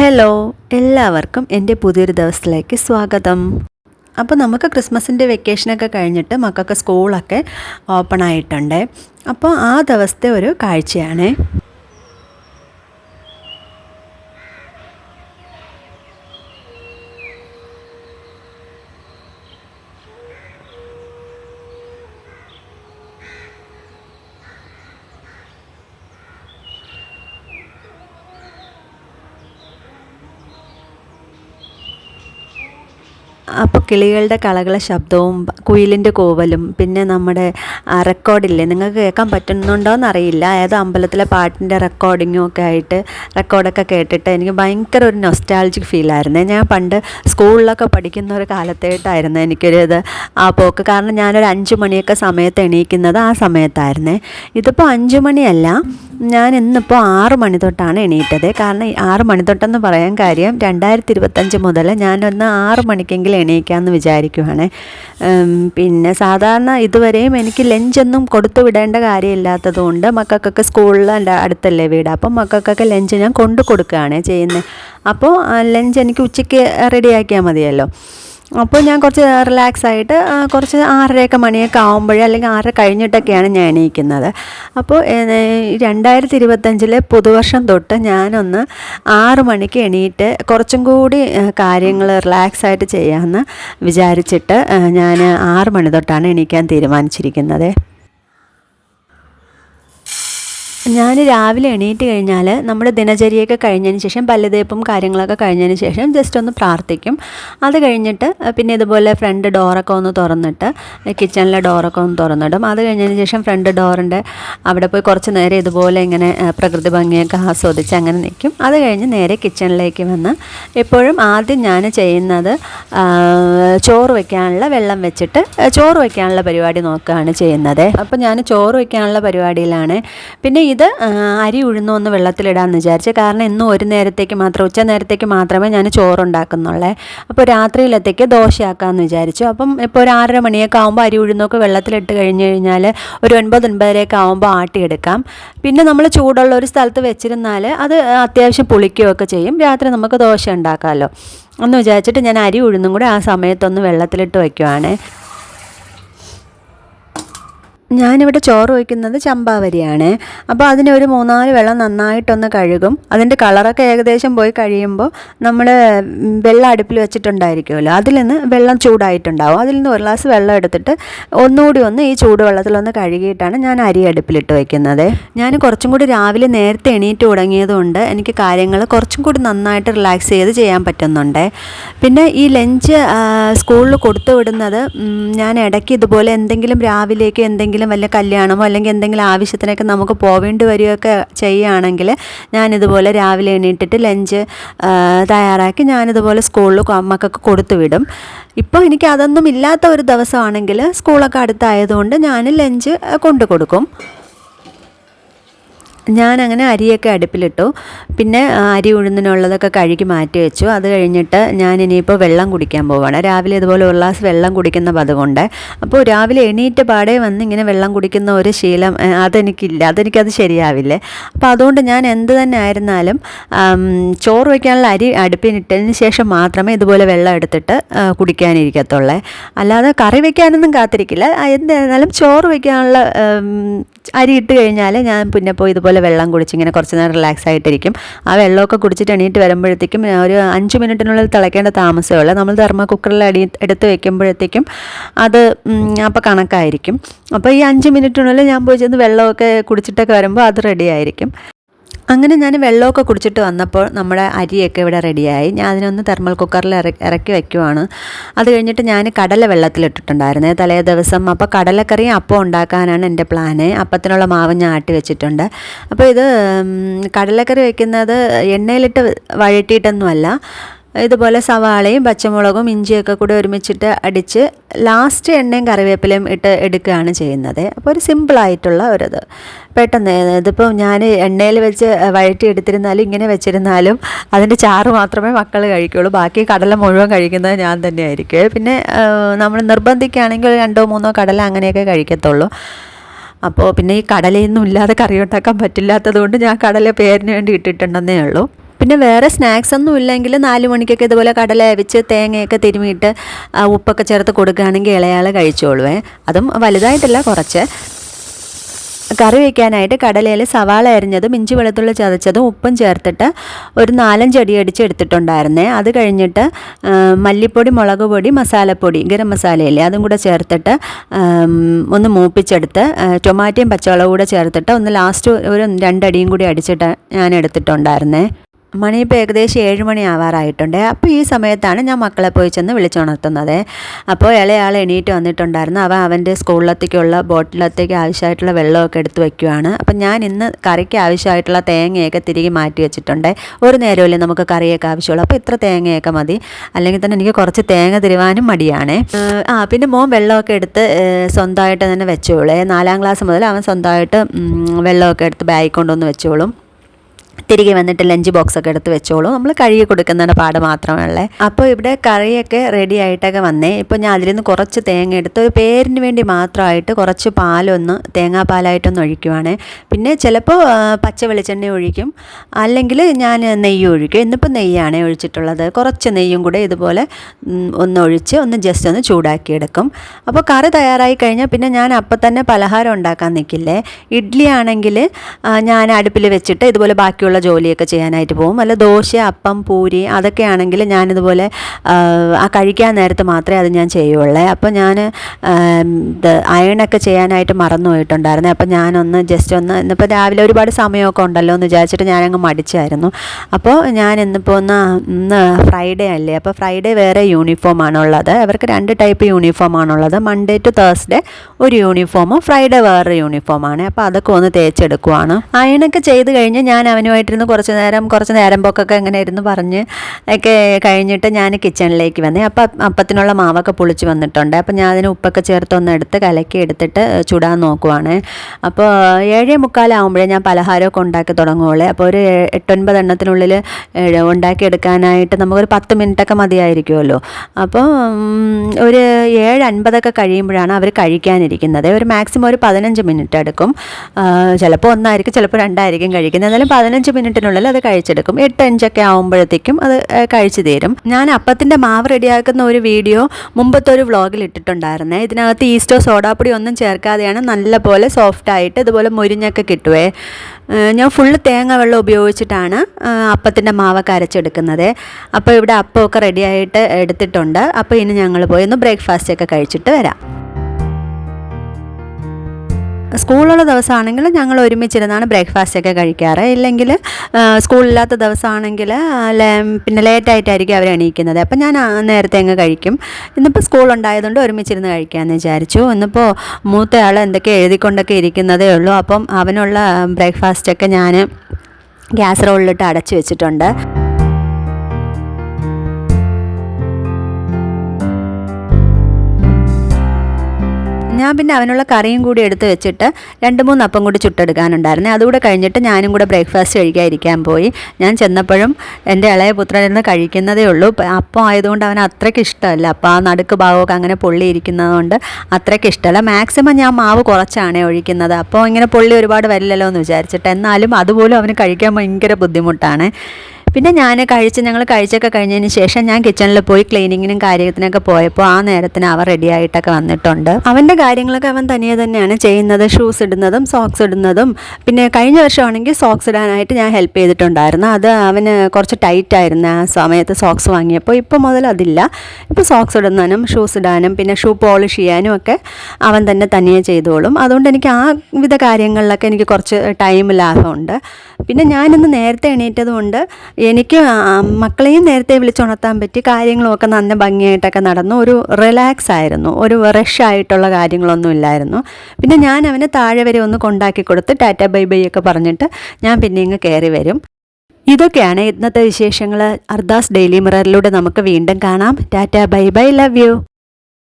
Hello എല്ലാവർക്കും എന്റെ പുതിയൊരു ദിവസത്തിലേക്ക് സ്വാഗതം. അപ്പോൾ നമുക്ക് ക്രിസ്മസിന്റെ വെക്കേഷനൊക്കെ കഴിഞ്ഞിട്ട് മക്കൾക്ക് സ്കൂളൊക്കെ ഓപ്പൺ ആയിട്ടുണ്ട്. അപ്പോൾ ആ ദിവസത്തെ ഒരു കാഴ്ചയാണ്. അപ്പോൾ കിളികളുടെ കളകള ശബ്ദവും കുയിലിന്റെ കോവലും പിന്നെ നമ്മുടെ റെക്കോർഡില്ലേ? നിങ്ങൾക്ക് കേൾക്കാൻ പറ്റുന്നുണ്ടോ എന്നറിയില്ല ഏതോ അമ്പലത്തിലെ പാട്ടിന്റെ റെക്കോർഡിങ്ങും ഒക്കെ ആയിട്ട് റെക്കോർഡൊക്കെ കേട്ടിട്ട് എനിക്ക് ഭയങ്കര ഒരു നൊസ്റ്റാൾജിക് ഫീലായിരുന്നു ഞാൻ പണ്ട് സ്കൂളിലൊക്കെ പഠിക്കുന്ന ഒരു കാലത്തായിട്ടായിരുന്നു എനിക്കൊരു ഇത് ആ പോക്ക്. കാരണം ഞാനൊരു അഞ്ച് മണിയൊക്കെ സമയത്ത് എണീക്കുന്നത് ആ സമയത്തായിരുന്നേ. ഇതിപ്പോൾ അഞ്ച് മണിയല്ല ഞാൻ ഇന്നിപ്പോൾ ആറ് മണി തൊട്ടാണ് എണീറ്റത്. കാരണം ആറ് മണി തൊട്ടെന്ന് പറയാൻ കാര്യം രണ്ടായിരത്തി ഇരുപത്തഞ്ച് മുതൽ ഞാനൊന്ന് ആറ് മണിക്കെങ്കിലും എണീക്കാമെന്ന് വിചാരിക്കുവാണ്. പിന്നെ സാധാരണ ഇതുവരെയും എനിക്ക് ലഞ്ചൊന്നും കൊടുത്തു വിടേണ്ട കാര്യമില്ലാത്തതുകൊണ്ട് മക്കൾക്കൊക്കെ സ്കൂളിൽ അടുത്തല്ലേ വീട്. അപ്പം മക്കൾക്കൊക്കെ ലഞ്ച് ഞാൻ കൊണ്ടു കൊടുക്കുകയാണ് ചെയ്യുന്നത് അപ്പോൾ ലഞ്ച് എനിക്ക് ഉച്ചയ്ക്ക് റെഡിയാക്കിയാൽ മതിയല്ലോ. അപ്പോൾ ഞാൻ കുറച്ച് റിലാക്സ് ആയിട്ട് കുറച്ച് ആറരയൊക്കെ മണിയൊക്കെ ആകുമ്പോഴേ അല്ലെങ്കിൽ ആറര കഴിഞ്ഞിട്ടൊക്കെയാണ് ഞാൻ എണീക്കുന്നത്. അപ്പോൾ രണ്ടായിരത്തി ഇരുപത്തഞ്ചിലെ പുതുവർഷം തൊട്ട് ഞാനൊന്ന് ആറു മണിക്ക് എണീറ്റ് കുറച്ചും കൂടി കാര്യങ്ങൾ റിലാക്സ് ആയിട്ട് ചെയ്യാമെന്ന് വിചാരിച്ചിട്ട് ഞാൻ ആറു മണി തൊട്ടാണ് എണീക്കാൻ തീരുമാനിച്ചിരിക്കുന്നത്. ഞാൻ രാവിലെ എണീറ്റ് കഴിഞ്ഞാൽ നമ്മുടെ ദിനചര്യയൊക്കെ കഴിഞ്ഞതിന് ശേഷം പല്ലുതേപ്പും കാര്യങ്ങളൊക്കെ കഴിഞ്ഞതിന് ശേഷം ജസ്റ്റ് ഒന്ന് പ്രാർത്ഥിക്കും. അത് കഴിഞ്ഞിട്ട് പിന്നെ ഇതുപോലെ ഫ്രണ്ട് ഡോറൊക്കെ ഒന്ന് തുറന്നിട്ട് കിച്ചണിലെ ഡോറൊക്കെ ഒന്ന് തുറന്നിടും. അത് കഴിഞ്ഞതിന് ശേഷം ഫ്രണ്ട് ഡോറിന്റെ അവിടെ പോയി കുറച്ച് നേരം ഇതുപോലെ ഇങ്ങനെ പ്രകൃതി ഭംഗിയൊക്കെ ആസ്വദിച്ച് അങ്ങനെ നിൽക്കും. അത് കഴിഞ്ഞ് നേരെ കിച്ചണിലേക്ക് വന്ന് എപ്പോഴും ആദ്യം ഞാൻ ചെയ്യുന്നത് ചോറ് വയ്ക്കാനുള്ള വെള്ളം വെച്ചിട്ട് ചോറ് വയ്ക്കാനുള്ള പരിപാടി നോക്കുകയാണ് ചെയ്യുന്നത്. അപ്പോൾ ഞാൻ ചോറ് വയ്ക്കാനുള്ള പരിപാടിയിലാണ്. പിന്നെ ഇത് ആ, അരി ഉഴുന്നൊന്ന് വെള്ളത്തിലിടാമെന്ന് വിചാരിച്ചു. കാരണം ഇന്നും ഒരു നേരത്തേക്ക് മാത്രം ഉച്ച നേരത്തേക്ക് മാത്രമേ ഞാൻ ചോറുണ്ടാക്കുന്നുള്ളേ. അപ്പോൾ രാത്രിയിലത്തേക്ക് ദോശയാക്കാമെന്ന് വിചാരിച്ചു. അപ്പം ഇപ്പോൾ ഒരു ആറര മണിയൊക്കെ ആകുമ്പോൾ അരി ഉഴുന്നൊക്കെ വെള്ളത്തിലിട്ട് കഴിഞ്ഞ് കഴിഞ്ഞാൽ ഒരു ഒൻപത് ഒൻപതരയൊക്കെ ആകുമ്പോൾ ആട്ടിയെടുക്കാം. പിന്നെ നമ്മൾ ചൂടുള്ള ഒരു സ്ഥലത്ത് വെച്ചിരുന്നാൽ അത് അത്യാവശ്യം പുളിക്കുകയൊക്കെ ചെയ്യും. രാത്രി നമുക്ക് ദോശ ഉണ്ടാക്കാമല്ലോ. എന്ന് വിചാരിച്ചിട്ട് ഞാൻ അരി ഉഴുന്നും കൂടെ ആ സമയത്തൊന്ന് വെള്ളത്തിലിട്ട് വയ്ക്കുവാണേ. ഞാനിവിടെ ചോറ് വയ്ക്കുന്നത് ചമ്പാവരിയാണ്. അപ്പോൾ അതിന് ഒരു മൂന്നാൽ വെള്ളം നന്നായിട്ടൊന്ന് കഴുകും. അതിന്റെ കളറൊക്കെ ഏകദേശം പോയി കഴിയുമ്പോൾ നമ്മൾ വെള്ളം അടുപ്പിൽ വെച്ചിട്ടുണ്ടായിരിക്കുമല്ലോ. അതിൽ നിന്ന് വെള്ളം ചൂടായിട്ടുണ്ടാവും. അതിൽ നിന്ന് ഒരു ഗ്ലാസ് വെള്ളം എടുത്തിട്ട് ഒന്നുകൂടി ഒന്ന് ഈ ചൂടുവെള്ളത്തിലൊന്ന് കഴുകിയിട്ടാണ് ഞാൻ അരി അടുപ്പിലിട്ട് വയ്ക്കുന്നത്. ഞാൻ കുറച്ചും കൂടി രാവിലെ നേരത്തെ എണീറ്റ് തുടങ്ങിയതുകൊണ്ട് എനിക്ക് കാര്യങ്ങൾ കുറച്ചും കൂടി നന്നായിട്ട് റിലാക്സ് ചെയ്ത് ചെയ്യാൻ പറ്റുന്നുണ്ട്. പിന്നെ ഈ ലഞ്ച് സ്കൂളിൽ കൊടുത്തു വിടുന്നത് ഞാൻ ഇടയ്ക്ക് ഇതുപോലെ എന്തെങ്കിലും രാവിലേക്ക് എന്തെങ്കിലും വല്ല കല്യാണമോ അല്ലെങ്കിൽ എന്തെങ്കിലും ആവശ്യത്തിനൊക്കെ നമുക്ക് പോവേണ്ടി വരികയൊക്കെ ചെയ്യുകയാണെങ്കിൽ ഞാനിതുപോലെ രാവിലെ എണീറ്റിട്ട് ലഞ്ച് തയ്യാറാക്കി ഞാനിതുപോലെ സ്കൂളിൽ മക്കൾക്ക് കൊടുത്തു വിടും. ഇപ്പോൾ എനിക്ക് അതൊന്നും ഇല്ലാത്ത ഒരു ദിവസമാണെങ്കിൽ സ്കൂളൊക്കെ അടുത്തായതുകൊണ്ട് ഞാൻ ലഞ്ച് കൊണ്ടു കൊടുക്കും. ഞാനങ്ങനെ അരിയൊക്കെ അടുപ്പിലിട്ടു. പിന്നെ അരി ഉഴുന്നിനുള്ളതൊക്കെ കഴുകി മാറ്റി വെച്ചു. അത് കഴിഞ്ഞിട്ട് ഞാൻ ഇനിയിപ്പോൾ വെള്ളം കുടിക്കാൻ പോവാണ്. രാവിലെ ഇതുപോലെ ഒരു ഗ്ലാസ് വെള്ളം കുടിക്കുന്ന പതുകൊണ്ട് അപ്പോൾ രാവിലെ എണീറ്റ് പാടെ വന്ന് ഇങ്ങനെ വെള്ളം കുടിക്കുന്ന ഒരു ശീലം അതെനിക്കില്ല. അതെനിക്കത് ശരിയാവില്ലേ. അപ്പോൾ അതുകൊണ്ട് ഞാൻ എന്ത് തന്നെ ആയിരുന്നാലും ചോറ് വയ്ക്കാനുള്ള അരി അടുപ്പിനിട്ടതിന് ശേഷം മാത്രമേ ഇതുപോലെ വെള്ളം എടുത്തിട്ട് കുടിക്കാനിരിക്കത്തുള്ളേ. അല്ലാതെ കറി വയ്ക്കാനൊന്നും കാത്തിരിക്കില്ല. എന്തായിരുന്നാലും ചോറ് വയ്ക്കാനുള്ള അരി ഇട്ട് കഴിഞ്ഞാൽ ഞാൻ പിന്നെ പോയി ഇതുപോലെ വെള്ളം കുടിച്ച് ഇങ്ങനെ കുറച്ച് നേരം റിലാക്സ് ആയിട്ടിരിക്കും. ആ വെള്ളമൊക്കെ കുടിച്ചിട്ട് എണീറ്റ് വരുമ്പോഴത്തേക്കും ഒരു അഞ്ച് മിനിറ്റിനുള്ളിൽ തിളയ്ക്കേണ്ട ഉള്ളൂ. നമ്മൾ ധർമ്മ കുക്കറിൽ അടി എടുത്ത് വെക്കുമ്പോഴത്തേക്കും അത് അപ്പോൾ കണക്കായിരിക്കും. അപ്പോൾ ഈ അഞ്ച് മിനിറ്റിനുള്ളിൽ ഞാൻ പോയി ചെന്ന് വെള്ളമൊക്കെ കുടിച്ചിട്ടൊക്കെ വരുമ്പോൾ അത് റെഡി ആയിരിക്കും. അങ്ങനെ ഞാൻ വെള്ളമൊക്കെ കുടിച്ചിട്ട് വന്നപ്പോൾ നമ്മുടെ അരിയൊക്കെ ഇവിടെ റെഡിയായി. ഞാൻ അതിനൊന്ന് തെർമൽ കുക്കറിൽ ഇറക്കി വെക്കുവാണ് അത് കഴിഞ്ഞിട്ട് ഞാൻ കടല വെള്ളത്തിലിട്ടിട്ടുണ്ടായിരുന്നേ തലേ ദിവസം. അപ്പോൾ കടലക്കറിയും അപ്പം ഉണ്ടാക്കാനാണ് എന്റെ പ്ലാന്. അപ്പത്തിനുള്ള മാവ് ഞാൻ ആട്ടി വെച്ചിട്ടുണ്ട്. അപ്പോൾ ഇത് കടലക്കറി വെക്കുന്നത് എണ്ണയിലിട്ട് വഴറ്റിയിട്ടൊന്നുമല്ല. ഇതുപോലെ സവാളയും പച്ചമുളകും ഇഞ്ചിയൊക്കെ കൂടി ഒരുമിച്ചിട്ട് അടിച്ച് ലാസ്റ്റ് എണ്ണയും കറിവേപ്പിലയും ഇട്ട് എടുക്കുകയാണ് ചെയ്യുന്നത്. അപ്പോൾ ഒരു സിമ്പിളായിട്ടുള്ള ഒരിത്. പെട്ടെന്ന് ഇതിപ്പോൾ ഞാൻ എണ്ണയിൽ വെച്ച് വഴറ്റി എടുത്തിരുന്നാലും ഇങ്ങനെ വെച്ചിരുന്നാലും അതിന്റെ ചാറ് മാത്രമേ മക്കൾ കഴിക്കുള്ളൂ. ബാക്കി കടല മുഴുവൻ കഴിക്കുന്നത് ഞാൻ തന്നെയായിരിക്കും. പിന്നെ നമ്മൾ നിർബന്ധിക്കുകയാണെങ്കിൽ രണ്ടോ മൂന്നോ കടല അങ്ങനെയൊക്കെ കഴിക്കത്തുള്ളൂ. അപ്പോൾ പിന്നെ ഈ കടലയൊന്നും ഇല്ലാതെ കറി ഉണ്ടാക്കാൻ പറ്റില്ലാത്തത് കൊണ്ട് ഞാൻ കടല പേരിന് വേണ്ടി ഇട്ടിട്ടുണ്ടെന്നേ ഉള്ളൂ. പിന്നെ വേറെ സ്നാക്സ് ഒന്നും ഇല്ലെങ്കിൽ നാല് മണിക്കൊക്കെ ഇതുപോലെ കടല അവിച്ച് തേങ്ങയൊക്കെ തിരുമിയിട്ട് ഉപ്പൊക്കെ ചേർത്ത് കൊടുക്കുകയാണെങ്കിൽ ഇളയാൾ കഴിച്ചോളുവേ. അതും വലുതായിട്ടല്ല കുറച്ച്. കറി വയ്ക്കാനായിട്ട് കടലയിൽ സവാള അരിഞ്ഞതും ഇഞ്ചി വെളുത്തുള്ളി ചതച്ചതും ഉപ്പും ചേർത്തിട്ട് ഒരു നാലഞ്ച് അടി അത് കഴിഞ്ഞിട്ട് മല്ലിപ്പൊടി മുളക് പൊടി മസാലപ്പൊടി ഗരം മസാലയില്ലേ അതും കൂടെ ചേർത്തിട്ട് ഒന്ന് മൂപ്പിച്ചെടുത്ത് ടൊമാറ്റോയും പച്ചവളവും കൂടെ ചേർത്തിട്ട് ഒന്ന് ലാസ്റ്റ് ഒരു രണ്ടടിയും കൂടി അടിച്ചിട്ട് ഞാൻ എടുത്തിട്ടുണ്ടായിരുന്നേ. മണി ഇപ്പോൾ ഏകദേശം ഏഴ് മണി ആവാറായിട്ടുണ്ട്. അപ്പോൾ ഈ സമയത്താണ് ഞാൻ മക്കളെ പോയി ചെന്ന് വിളിച്ചുണർത്തുന്നത്. അപ്പോൾ ഇളയാൾ എണീറ്റ് വന്നിട്ടുണ്ടായിരുന്നു. അവൻ അവന്റെ സ്കൂളിലത്തേക്കുള്ള ബോട്ടിലത്തേക്ക് ആവശ്യമായിട്ടുള്ള വെള്ളമൊക്കെ എടുത്ത് വയ്ക്കുവാണ്. അപ്പം ഞാൻ ഇന്ന് കറിക്ക് ആവശ്യമായിട്ടുള്ള തേങ്ങയൊക്കെ തിരികെ മാറ്റി വെച്ചിട്ടുണ്ട്. ഒരു നേരമല്ലേ നമുക്ക് കറിയൊക്കെ ആവശ്യമുള്ളൂ. അപ്പോൾ ഇത്ര തേങ്ങയൊക്കെ മതി. അല്ലെങ്കിൽ തന്നെ എനിക്ക് കുറച്ച് തേങ്ങ തിരുവാനും മടിയാണ്. ആ പിന്നെ മോൻ വെള്ളമൊക്കെ എടുത്ത് സ്വന്തമായിട്ട് തന്നെ വെച്ചോളേ. നാലാം ക്ലാസ് മുതൽ അവൻ സ്വന്തമായിട്ട് വെള്ളമൊക്കെ എടുത്ത് ബാഗ് കൊണ്ടുവന്ന് വെച്ചോളും. തിരികെ വന്നിട്ട് ലഞ്ച് ബോക്സ് ഒക്കെ എടുത്ത് വെച്ചോളൂ. നമ്മൾ കഴുകി കൊടുക്കുന്നതിന് പാട് മാത്രമല്ലേ അപ്പോൾ ഇവിടെ കറിയൊക്കെ റെഡി ആയിട്ടൊക്കെ വന്നേ. ഇപ്പോൾ ഞാൻ അതിൽ നിന്ന് കുറച്ച് തേങ്ങ എടുത്ത് ഒരു പേരിന് വേണ്ടി മാത്രമായിട്ട് കുറച്ച് പാലൊന്ന് തേങ്ങാപ്പാലായിട്ടൊന്ന് ഒഴിക്കുവാണ്. പിന്നെ ചിലപ്പോൾ പച്ച വെളിച്ചെണ്ണ ഒഴിക്കും. അല്ലെങ്കിൽ ഞാൻ നെയ്യ് ഒഴിക്കും. ഇന്നിപ്പോൾ നെയ്യാണ് ഒഴിച്ചിട്ടുള്ളത്. കുറച്ച് നെയ്യും കൂടെ ഇതുപോലെ ഒന്ന് ഒഴിച്ച് ഒന്ന് ജസ്റ്റ് ഒന്ന് ചൂടാക്കിയെടുക്കും. അപ്പോൾ കറി തയ്യാറായി കഴിഞ്ഞാൽ പിന്നെ ഞാൻ അപ്പം തന്നെ പലഹാരം ഉണ്ടാക്കാൻ നിൽക്കില്ലേ ഇഡ്ഡലി ആണെങ്കിൽ ഞാൻ അടുപ്പിൽ വെച്ചിട്ട് ഇതുപോലെ ബാക്കിയുള്ള ജോലിയൊക്കെ ചെയ്യാനായിട്ട് പോകും. അല്ല ദോശ അപ്പം പൂരി അതൊക്കെ ആണെങ്കിൽ ഞാനിതുപോലെ ആ, കഴിക്കാൻ നേരത്ത് മാത്രമേ അത് ഞാൻ ചെയ്യുള്ളേ. അപ്പോൾ ഞാൻ അയണൊക്കെ ചെയ്യാനായിട്ട് മറന്നു പോയിട്ടുണ്ടായിരുന്നേ. അപ്പോൾ ഞാനൊന്ന് ജസ്റ്റ് ഒന്ന് ഇന്നിപ്പോൾ രാവിലെ ഒരുപാട് സമയമൊക്കെ ഉണ്ടല്ലോ എന്ന് വിചാരിച്ചിട്ട് ഞാനങ്ങ് മടിച്ചായിരുന്നു. അപ്പോൾ ഞാൻ ഇന്നിപ്പോൾ ഒന്ന് ഇന്ന് ഫ്രൈഡേ അല്ലേ? അപ്പോൾ ഫ്രൈഡേ വേറെ യൂണിഫോമാണ് ഉള്ളത്. അവർക്ക് രണ്ട് ടൈപ്പ് യൂണിഫോം ആണുള്ളത് മൺഡേ ടു തേഴ്സ്ഡേ ഒരു യൂണിഫോമും ഫ്രൈഡേ വേറെ യൂണിഫോമാണ് അപ്പോൾ അതൊക്കെ ഒന്ന് തേച്ചെടുക്കുവാണ്. അയണൊക്കെ ചെയ്ത് കഴിഞ്ഞ് ഞാൻ അവനുമായിട്ടിരുന്ന് കുറച്ച് നേരം കുറച്ച് നേരം പോക്കൊക്കെ ഇങ്ങനെ ഇരുന്ന് പറഞ്ഞ് ഒക്കെ കഴിഞ്ഞിട്ട് ഞാൻ കിച്ചണിലേക്ക് വന്നേ. അപ്പം അപ്പത്തിനുള്ള മാവൊക്കെ പുളിച്ച് വന്നിട്ടുണ്ട്. അപ്പം ഞാൻ അതിന് ഉപ്പൊക്കെ ചേർത്ത് ഒന്ന് എടുത്ത് കലക്കി എടുത്തിട്ട് ചുടാൻ നോക്കുവാണ്. അപ്പോൾ ഏഴേ മുക്കാലാവുമ്പോഴേ ഞാൻ പലഹാരമൊക്കെ ഉണ്ടാക്കി തുടങ്ങുകയുള്ളൂ അപ്പോൾ ഒരു എട്ടൊൻപത് എണ്ണത്തിനുള്ളിൽ ഉണ്ടാക്കിയെടുക്കാനായിട്ട് നമുക്കൊരു പത്ത് മിനിറ്റൊക്കെ മതിയായിരിക്കുമല്ലോ അപ്പോൾ ഒരു ഏഴ് അൻപതൊക്കെ കഴിയുമ്പോഴാണ് അവർ കഴിക്കാനിരിക്കുന്നത്. ഒരു മാക്സിമം ഒരു പതിനഞ്ച് മിനിറ്റ് എടുക്കും. ചിലപ്പോൾ ഒന്നായിരിക്കും ചിലപ്പോൾ രണ്ടായിരിക്കും കഴിക്കുന്നത്. എന്നാലും മിനിറ്റിനുള്ളിൽ അത് കഴിച്ചെടുക്കും. എട്ട് അഞ്ചൊക്കെ ആകുമ്പോഴത്തേക്കും അത് കഴിച്ചു തീരും. ഞാൻ അപ്പത്തിന്റെ മാവ് റെഡിയാക്കുന്ന ഒരു വീഡിയോ മുമ്പത്തെ ഒരു വ്ളോഗിൽ ഇട്ടിട്ടുണ്ടായിരുന്നേ. ഇതിനകത്ത് ഈസ്റ്റോ സോഡാപ്പൊടി ഒന്നും ചേർക്കാതെയാണ് നല്ലപോലെ സോഫ്റ്റായിട്ട് ഇതുപോലെ മുരിഞ്ഞൊക്കെ കിട്ടുവേ. ഞാൻ ഫുള്ള് തേങ്ങ വെള്ളം ഉപയോഗിച്ചിട്ടാണ് അപ്പത്തിന്റെ മാവൊക്കെ അരച്ചെടുക്കുന്നത് അപ്പോൾ ഇവിടെ അപ്പമൊക്കെ റെഡിയായിട്ട് എടുത്തിട്ടുണ്ട്. അപ്പോൾ ഇനി ഞങ്ങൾ പോയി ഒന്ന് ബ്രേക്ക്ഫാസ്റ്റ് ഒക്കെ കഴിച്ചിട്ട് വരാം. സ്കൂളുള്ള ദിവസമാണെങ്കിൽ ഞങ്ങൾ ഒരുമിച്ചിരുന്നാണ് ബ്രേക്ക്ഫാസ്റ്റ് ഒക്കെ കഴിക്കാറ്. ഇല്ലെങ്കിൽ സ്കൂളില്ലാത്ത ദിവസമാണെങ്കിൽ പിന്നെ ലേറ്റായിട്ടായിരിക്കും അവർ എണീക്കുന്നത്. അപ്പം ഞാൻ നേരത്തെ അങ്ങ് കഴിക്കും. ഇന്നിപ്പോൾ സ്കൂൾ ഉണ്ടായതുകൊണ്ട് ഒരുമിച്ചിരുന്ന് കഴിക്കാമെന്ന് വിചാരിച്ചു. ഇന്നിപ്പോൾ മൂത്തയാൾ എന്തൊക്കെ എഴുതിക്കൊണ്ടൊക്കെ ഇരിക്കുന്നതേ ഉള്ളൂ. അപ്പം അവനുള്ള ബ്രേക്ക്ഫാസ്റ്റൊക്കെ ഞാൻ ഗ്യാസ് റോളിലിട്ട് അടച്ചു വെച്ചിട്ടുണ്ട്. ഞാൻ പിന്നെ അവനുള്ള കറിയും കൂടി എടുത്ത് വെച്ചിട്ട് രണ്ട് മൂന്ന് അപ്പം കൂടി ചുട്ടെടുക്കാനുണ്ടായിരുന്നു. അതുകൂടെ കഴിഞ്ഞിട്ട് ഞാനും കൂടെ ബ്രേക്ക്ഫാസ്റ്റ് കഴിക്കാതിരിക്കാൻ പോയി. ഞാൻ ചെന്നപ്പോഴും എന്റെ ഇളയ പുത്രൻ ഇരുന്ന് കഴിക്കുന്നതേ ഉള്ളൂ. അപ്പം ആയതുകൊണ്ട് അവൻ അത്രയ്ക്ക് ഇഷ്ടമല്ല. അപ്പം ആ നടുക്ക് ഭാഗമൊക്കെ അങ്ങനെ പൊള്ളി ഇരിക്കുന്നതുകൊണ്ട് അത്രയ്ക്ക് ഇഷ്ടമല്ല. മാക്സിമം ഞാൻ മാവ് കുറച്ചാണ് ഒഴിക്കുന്നത്. അപ്പോൾ ഇങ്ങനെ പൊള്ളി ഒരുപാട് വരില്ലല്ലോ എന്ന് വിചാരിച്ചിട്ട് എന്നാലും അതുപോലും അവന് കഴിക്കാൻ ഭയങ്കര ബുദ്ധിമുട്ടാണ്. പിന്നെ ഞാൻ കഴിച്ച് ഞങ്ങൾ കഴിച്ചൊക്കെ കഴിഞ്ഞതിന് ശേഷം ഞാൻ കിച്ചണിൽ പോയി ക്ലീനിങ്ങിനും കാര്യത്തിനൊക്കെ പോയപ്പോൾ ആ നേരത്തിന് അവൻ റെഡി ആയിട്ടൊക്കെ വന്നിട്ടുണ്ട്. അവന്റെ കാര്യങ്ങളൊക്കെ അവൻ തനിയെ തന്നെയാണ് ചെയ്യുന്നത്. ഷൂസ് ഇടുന്നതും സോക്സ് ഇടുന്നതും. പിന്നെ കഴിഞ്ഞ വർഷമാണെങ്കിൽ സോക്സ് ഇടാനായിട്ട് ഞാൻ ഹെൽപ്പ് ചെയ്തിട്ടുണ്ടായിരുന്നു. അത് അവന് കുറച്ച് ടൈറ്റ് ആയിരുന്നു. ആ സമയത്ത് സോക്സ് വാങ്ങിയപ്പോൾ ഇപ്പോൾ മുതൽ അതില്ല. ഇപ്പോൾ സോക്സ് ഇടുന്നതിനും ഷൂസ് ഇടാനും പിന്നെ ഷൂ പോളിഷ് ചെയ്യാനും ഒക്കെ അവൻ തന്നെ തനിയെ ചെയ്തോളും. അതുകൊണ്ട് എനിക്ക് ആ വിധ കാര്യങ്ങളിലൊക്കെ എനിക്ക് കുറച്ച് ടൈം ലാഭമുണ്ട്. പിന്നെ ഞാനിന്ന് നേരത്തെ എണീറ്റത് കൊണ്ട് എനിക്ക് മക്കളെയും നേരത്തെ വിളിച്ചുണർത്താൻ പറ്റി കാര്യങ്ങളൊക്കെ നല്ല ഭംഗിയായിട്ടൊക്കെ നടന്നു. ഒരു റിലാക്സ് ആയിരുന്നു. ഒരു റഷ് ആയിട്ടുള്ള കാര്യങ്ങളൊന്നും ഇല്ലായിരുന്നു. പിന്നെ ഞാൻ അവനെ താഴെ വരെ ഒന്ന് കൊണ്ടാക്കി കൊടുത്ത് ടാറ്റ ബൈ ബൈ ഒക്കെ പറഞ്ഞിട്ട് ഞാൻ പിന്നെ ഇങ്ങ് കയറി വരും. ഇതൊക്കെയാണ് ഇന്നത്തെ വിശേഷങ്ങൾ അർദാസ് ഡെയിലി മിററിലൂടെ നമുക്ക് വീണ്ടും കാണാം. Tata bye bye love you.